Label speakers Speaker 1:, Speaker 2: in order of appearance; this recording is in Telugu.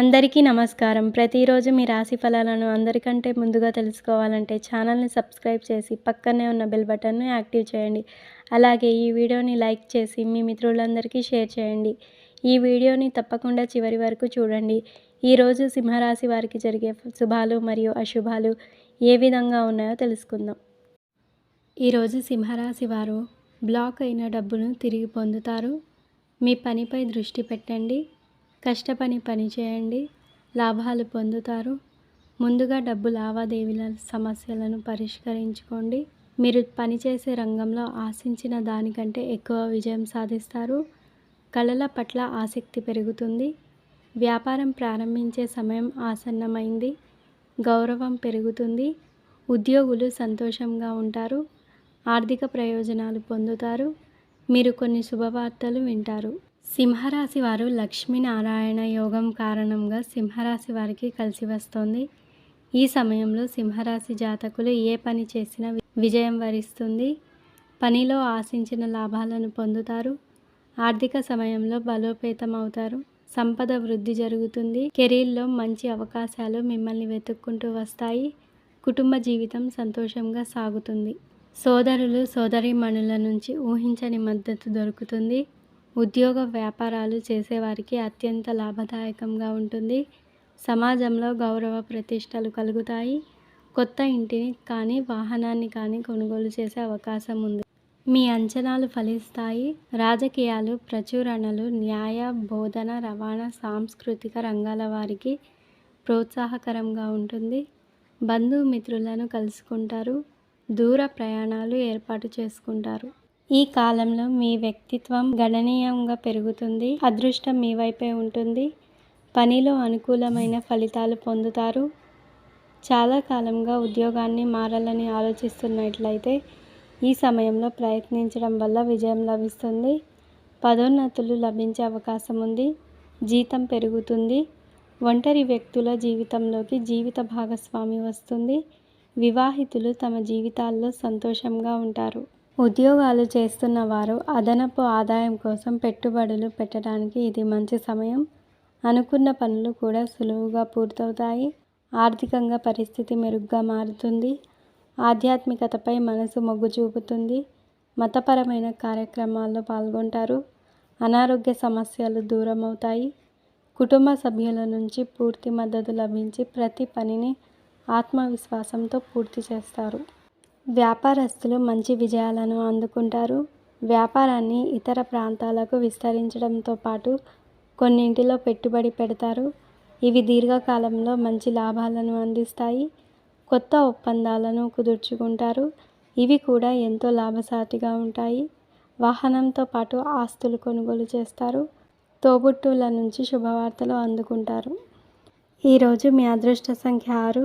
Speaker 1: అందరికీ నమస్కారం. ప్రతిరోజు మీ రాశి ఫలాలను అందరికంటే ముందుగా తెలుసుకోవాలంటే ఛానల్ని సబ్స్క్రైబ్ చేసి పక్కనే ఉన్న బెల్ బటన్ను యాక్టివ్ చేయండి. అలాగే ఈ వీడియోని లైక్ చేసి మీ మిత్రులందరికీ షేర్ చేయండి. ఈ వీడియోని తప్పకుండా చివరి వరకు చూడండి. ఈరోజు సింహరాశి వారికి జరిగే శుభాలు మరియు అశుభాలు ఏ విధంగా ఉన్నాయో తెలుసుకుందాం. ఈరోజు సింహరాశి వారు బ్లాక్ అయిన డబ్బును తిరిగి పొందుతారు. మీ పనిపై దృష్టి పెట్టండి. కష్టపని పని చేయండి. లాభాలు పొందుతారు. ముందుగా డబ్బు లావాదేవీల సమస్యలను పరిష్కరించుకోండి. మీరు పనిచేసే రంగంలో ఆశించిన దానికంటే ఎక్కువ విజయం సాధిస్తారు. కళల పట్ల ఆసక్తి పెరుగుతుంది. వ్యాపారం ప్రారంభించే సమయం ఆసన్నమైంది. గౌరవం పెరుగుతుంది. ఉద్యోగులు సంతోషంగా ఉంటారు. ఆర్థిక ప్రయోజనాలు పొందుతారు. మీరు కొన్ని శుభవార్తలు వింటారు. సింహరాశి వారు లక్ష్మీనారాయణ యోగం కారణంగా సింహరాశి వారికి కలిసి వస్తోంది. ఈ సమయంలో సింహరాశి జాతకులు ఏ పని చేసినా విజయం వరిస్తుంది. పనిలో ఆశించిన లాభాలను పొందుతారు. ఆర్థిక సమయంలో బలోపేతం అవుతారు. సంపద వృద్ధి జరుగుతుంది. కెరీర్లో మంచి అవకాశాలు మిమ్మల్ని వెతుక్కుంటూ వస్తాయి. కుటుంబ జీవితం సంతోషంగా సాగుతుంది. సోదరులు సోదరీమణుల నుంచి ఊహించని మద్దతు దొరుకుతుంది. ఉద్యోగ వ్యాపారాలు చేసేవారికి అత్యంత లాభదాయకంగా ఉంటుంది. సమాజంలో గౌరవ ప్రతిష్టలు కలుగుతాయి. కొత్త ఇంటిని కానీ వాహనాన్ని కానీ కొనుగోలు చేసే అవకాశం ఉంది. మీ అంచనాలు ఫలిస్తాయి. రాజకీయాలు ప్రచురణలు న్యాయ బోధన రవాణా సాంస్కృతిక రంగాల వారికి ప్రోత్సాహకరంగా ఉంటుంది. బంధుమిత్రులను కలుసుకుంటారు. దూర ప్రయాణాలు ఏర్పాటు చేసుకుంటారు. ఈ కాలంలో మీ వ్యక్తిత్వం గణనీయంగా పెరుగుతుంది అదృష్టం మీ వైపే ఉంటుంది పనిలో అనుకూలమైన ఫలితాలు పొందుతారు. చాలా కాలంగా ఉద్యోగాన్ని మారాలని ఆలోచిస్తున్నట్లయితే ఈ సమయంలో ప్రయత్నించడం వల్ల విజయం లభిస్తుంది. పదోన్నతులు లభించే అవకాశం ఉంది జీతం పెరుగుతుంది ఒంటరి వ్యక్తుల జీవితంలోకి జీవిత భాగస్వామి వస్తుంది వివాహితులు తమ జీవితాల్లో సంతోషంగా ఉంటారు. ఉద్యోగాలు చేస్తున్న వారు అదనపు ఆదాయం కోసం పెట్టుబడులు పెట్టడానికి ఇది మంచి సమయం. అనుకున్న పనులు కూడా సులువుగా పూర్తవుతాయి. ఆర్థికంగా పరిస్థితి మెరుగ్గా మారుతుంది. ఆధ్యాత్మికతపై మనసు మొగ్గు చూపుతుంది. మతపరమైన కార్యక్రమాల్లో పాల్గొంటారు. అనారోగ్య సమస్యలు దూరం అవుతాయి కుటుంబ సభ్యుల నుంచి పూర్తి మద్దతు లభించి ప్రతి పనిని ఆత్మవిశ్వాసంతో పూర్తి చేస్తారు. వ్యాపారస్తులు మంచి విజయాలను అందుకుంటారు. వ్యాపారాన్ని ఇతర ప్రాంతాలకు విస్తరించడంతో పాటు కొన్నింటిలో పెట్టుబడి పెడతారు. ఇవి దీర్ఘకాలంలో మంచి లాభాలను అందిస్తాయి. కొత్త ఒప్పందాలను కుదుర్చుకుంటారు. ఇవి కూడా ఎంతో లాభసాటిగా ఉంటాయి. వాహనంతో పాటు ఆస్తులు కొనుగోలు చేస్తారు. తోబుట్టువుల నుంచి శుభవార్తలు అందుకుంటారు. ఈరోజు మీ అదృష్ట సంఖ్య ఆరు.